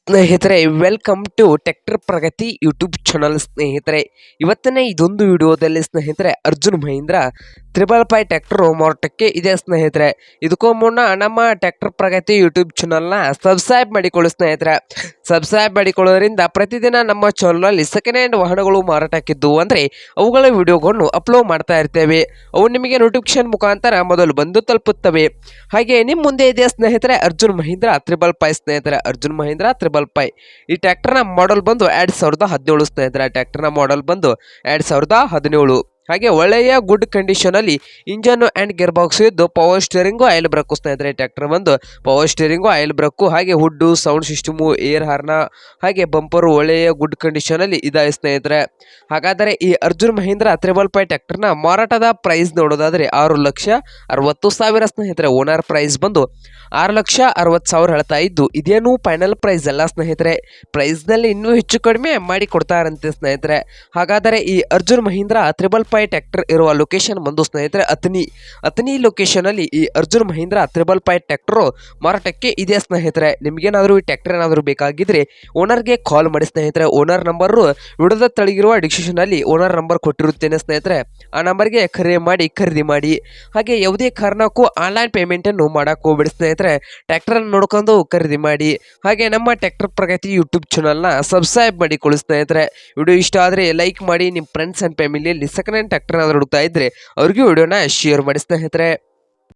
ಸ್ನೇಹಿತರೆ welcome to tractor Pragati YouTube channel ಸ್ನೇಹಿತರೆ. ಇವತ್ತನೇ ಇದೊಂದು ವಿಡಿಯೋದಲ್ಲಿ ಸ್ನೇಹಿತರೆ Arjun Mahindra triple five tractor ಮಾರಾಟಕ್ಕೆ ಇದೆ ಸ್ನೇಹಿತರೆ. ಇದಕ್ಕೂ ಮುನ್ನ ನಮ್ಮ ಟ್ಯಾಕ್ಟರ್ ಪ್ರಗತಿ ಯೂಟ್ಯೂಬ್ ಚಾನಲ್ನ ಸಬ್ಸ್ಕ್ರೈಬ್ ಮಾಡಿಕೊಳ್ಳಿ ಸ್ನೇಹಿತರೆ. ಸಬ್ಸ್ಕ್ರೈಬ್ ಮಾಡಿಕೊಳ್ಳೋದ್ರಿಂದ ಪ್ರತಿದಿನ ನಮ್ಮ ಚಾನಲ್ನಲ್ಲಿ ಸೆಕೆಂಡ್ ಹ್ಯಾಂಡ್ ವಾಹನಗಳು ಮಾರಾಟಕ್ಕಿದ್ದು ಅಂದರೆ ಅವುಗಳ ವಿಡಿಯೋಗಳನ್ನು ಅಪ್ಲೋಡ್ ಮಾಡ್ತಾ ಇರ್ತೇವೆ. ಅವು ನಿಮಗೆ ನೋಟಿಫಿಕೇಶನ್ ಮುಖಾಂತರ ಮೊದಲು ಬಂದು ತಲುಪುತ್ತವೆ. ಹಾಗೆ ನಿಮ್ಮ ಮುಂದೆ ಇದೆ ಸ್ನೇಹಿತರೆ ಅರ್ಜುನ್ ಮಹೀಂದ್ರ ತ್ರಿಬಲ್ ಪೈ ಸ್ನೇಹಿತರೆ. ಅರ್ಜುನ್ ಮಹೀಂದ್ರ ತ್ರಿಬಲ್ ಪೈ ಈ ಟ್ಯಾಕ್ಟರ್ನ ಮಾಡೆಲ್ ಬಂದು ಎರಡು ಸಾವಿರದ ಹದಿನೇಳು ಸ್ನೇಹಿತರೆ. ಟ್ಯಾಕ್ಟರ್ನ ಮಾಡೆಲ್ ಬಂದು ಎರಡು ಸಾವಿರದ ಹದಿನೇಳು. ಹಾಗೆ ಒಳ್ಳೆಯ ಗುಡ್ ಕಂಡೀಷನಲ್ಲಿ ಇಂಜನ್ನು ಆ್ಯಂಡ್ ಗೇರ್ ಬಾಕ್ಸ್ ಇದ್ದು ಪವರ್ ಸ್ಟೇರಿಂಗು ಆಯಿಲ್ ಬ್ರಕ್ ಸ್ನೇಹಿತರೆ ಟ್ರ್ಯಾಕ್ಟರ್ ಬಂದು ಪವರ್ ಸ್ಟೇರಿಂಗು ಆಯಿಲ್ ಬ್ರಕ್ಕು ಹಾಗೆ hood sound system air horn ಹಾಗೆ ಬಂಪರು ಒಳ್ಳೆಯ ಗುಡ್ ಕಂಡೀಷನಲ್ಲಿ ಇದಾಯ ಸ್ನೇಹಿತರೆ ಹಾಗಾದರೆ ಈ ಅರ್ಜುನ್ ಮಹೀಂದ್ರ ತ್ರಿಬಲ್ ಫೈ ಟ್ಯಾಕ್ಟರ್ನ ಮಾರಾಟದ ಪ್ರೈಸ್ ನೋಡೋದಾದರೆ ಆರು ಲಕ್ಷ ಅರವತ್ತು ಸಾವಿರ ಸ್ನೇಹಿತರೆ ಓನರ್ ಪ್ರೈಸ್ ಬಂದು ಆರು ಲಕ್ಷ ಅರವತ್ತು ಸಾವಿರ ಹೇಳ್ತಾ ಇದ್ದು, ಇದೇನು ಫೈನಲ್ ಪ್ರೈಸ್ ಅಲ್ಲ ಸ್ನೇಹಿತರೆ. ಪ್ರೈಸ್ನಲ್ಲಿ ಇನ್ನೂ ಹೆಚ್ಚು ಕಡಿಮೆ ಮಾಡಿ ಕೊಡ್ತಾರಂತೆ ಸ್ನೇಹಿತರೆ. ಹಾಗಾದರೆ ಈ Arjun Mahindra triple five tractor ಇರುವ ಲೊಕೇಶನ್ ಬಂದು ಸ್ನೇಹಿತರೆ ಅತನಿ ಲೊಕೇಶನ್ ಲೊಕೇಶನಲ್ಲಿ ಈ Arjun Mahindra triple five tractor ಮಾರಾಟಕ್ಕೆ ಇದೆ ಸ್ನೇಹಿತರೆ? ನಿಮಗೇನಾದರೂ ಈ ಟ್ಯಾಕ್ಟರ್ ಏನಾದರೂ ಬೇಕಾಗಿದ್ರೆ ಓನರ್ಗೆ ಕಾಲ್ ಮಾಡಿ ಸ್ನೇಹಿತರೆ. ಓನರ್ ನಂಬರು ವಿಡದ ತಳಗಿರುವ ಡಿಸ್ಕ್ರಿಪ್ಷನಲ್ಲಿ ಓನರ್ ನಂಬರ್ ಕೊಟ್ಟಿರುತ್ತೇನೆ ಸ್ನೇಹಿತರೆ. ಆ ನಂಬರ್ಗೆ ಕರೆ ಮಾಡಿ, ಖರೀದಿ ಮಾಡಿ. ಹಾಗೆ ಯಾವುದೇ ಕಾರಣಕ್ಕೂ ಆನ್ಲೈನ್ ಪೇಮೆಂಟನ್ನು ಮಾಡಕ್ಕೆ ಹೋಗ್ಬೇಡಿ ಸ್ನೇಹಿತರೆ. ಟ್ರ್ಯಾಕ್ಟರ್ ನೋಡ್ಕೊಂಡು ಖರೀದಿ ಮಾಡಿ. ಹಾಗೆ ನಮ್ಮ ಟ್ಯಾಕ್ಟರ್ ಪ್ರಗತಿ ಯೂಟ್ಯೂಬ್ ಚಾನಲ್ನ ಸಬ್ಸ್ಕ್ರೈಬ್ ಮಾಡಿಕೊಳ್ಳಿ ಸ್ನೇಹಿತರೆ. ವಿಡಿಯೋ ಇಷ್ಟ ಆದರೆ ಲೈಕ್ ಮಾಡಿ ನಿಮ್ಮ ಫ್ರೆಂಡ್ಸ್ ಆ್ಯಂಡ್ ಫ್ಯಾಮಿಲಿಯಲ್ಲಿ ಸೆಕೆಂಡ್ ಟ್ರ್ಯಾಕ್ಟರ್ ಏನಾದರೂ ಹುಡುಕ್ತಾ ಇದ್ರೆ ಅವ್ರಿಗೂ ವಿಡಿಯೋನ ಶೇರ್ ಮಾಡಿ ಸ್ನೇಹಿತರೆ.